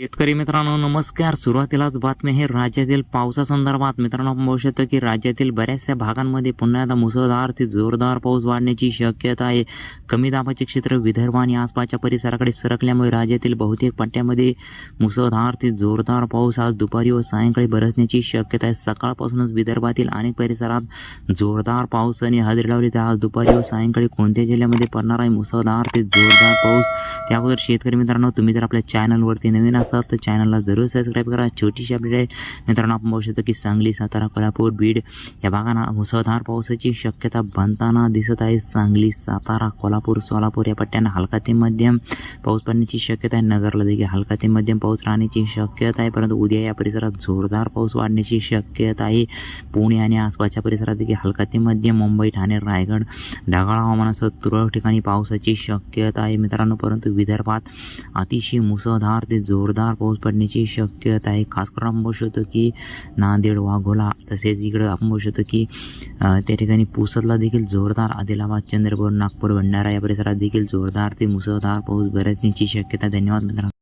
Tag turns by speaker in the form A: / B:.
A: शेतकरी मित्रांनो नमस्कार. सुरुवातीलाच बातमी आहे राज्यातील पावसासंदर्भात. मित्रांनो आपण बघू शकतो की राज्यातील बऱ्याचशा भागांमध्ये पुन्हा एकदा मुसळधार ते जोरदार पाऊस वाढण्याची शक्यता आहे. कमी दाबाचे क्षेत्र विदर्भ आणि आसपासच्या परिसराकडे सरकल्यामुळे राज्यातील बहुतेक पट्ट्यामध्ये मुसळधार ते जोरदार पाऊस आज दुपारी व सायंकाळी बरसण्याची शक्यता आहे. सकाळपासूनच विदर्भातील अनेक परिसरात जोरदार पावसाने हजेरी लावली. तर आज दुपारी व सायंकाळी कोणत्या जिल्ह्यामध्ये पडणार आहे? मुसळधार ते जोरदार पाऊस. त्या अगोदर शेतकरी मित्रांनो तुम्ही जर आपल्या चॅनलवरती नवीन असाल तर चॅनलला जरूर सबस्क्राईब करा. छोटीशी अपडेट आहे. मित्रांनो आपण बघू शकतो की सांगली सातारा कोल्हापूर बीड या भागांना मुसळधार पावसाची शक्यता बनताना दिसत आहे. सांगली सातारा कोल्हापूर सोलापूर या पट्ट्यांना हलका ते मध्यम पाऊस पडण्याची शक्यता आहे. नगरला देखील हलका ते मध्यम पाऊस राहण्याची शक्यता आहे. परंतु उद्या या परिसरात जोरदार पाऊस वाढण्याची शक्यता आहे. पुणे आणि आसपासच्या परिसरात देखील हलका ते मध्यम. मुंबई ठाणे रायगड ढगाळ हवामानासह तुरळक ठिकाणी पावसाची शक्यता आहे मित्रांनो. परंतु विदर्भात अतिशय मुसळधार ते जोरदार पाऊस पडण्याची शक्यता आहे. खास करून आपण बघू शकतो की नांदेड वाघोला तसेच इकडं आपण बघू शकतो की त्या ठिकाणी पुसदला देखील जोरदार आदिलाबाद चंद्रपूर नागपूर भंडारा या परिसरात देखील जोरदार ते मुसळधार पाऊस बरसण्याची शक्यता. धन्यवाद मित्रांनो.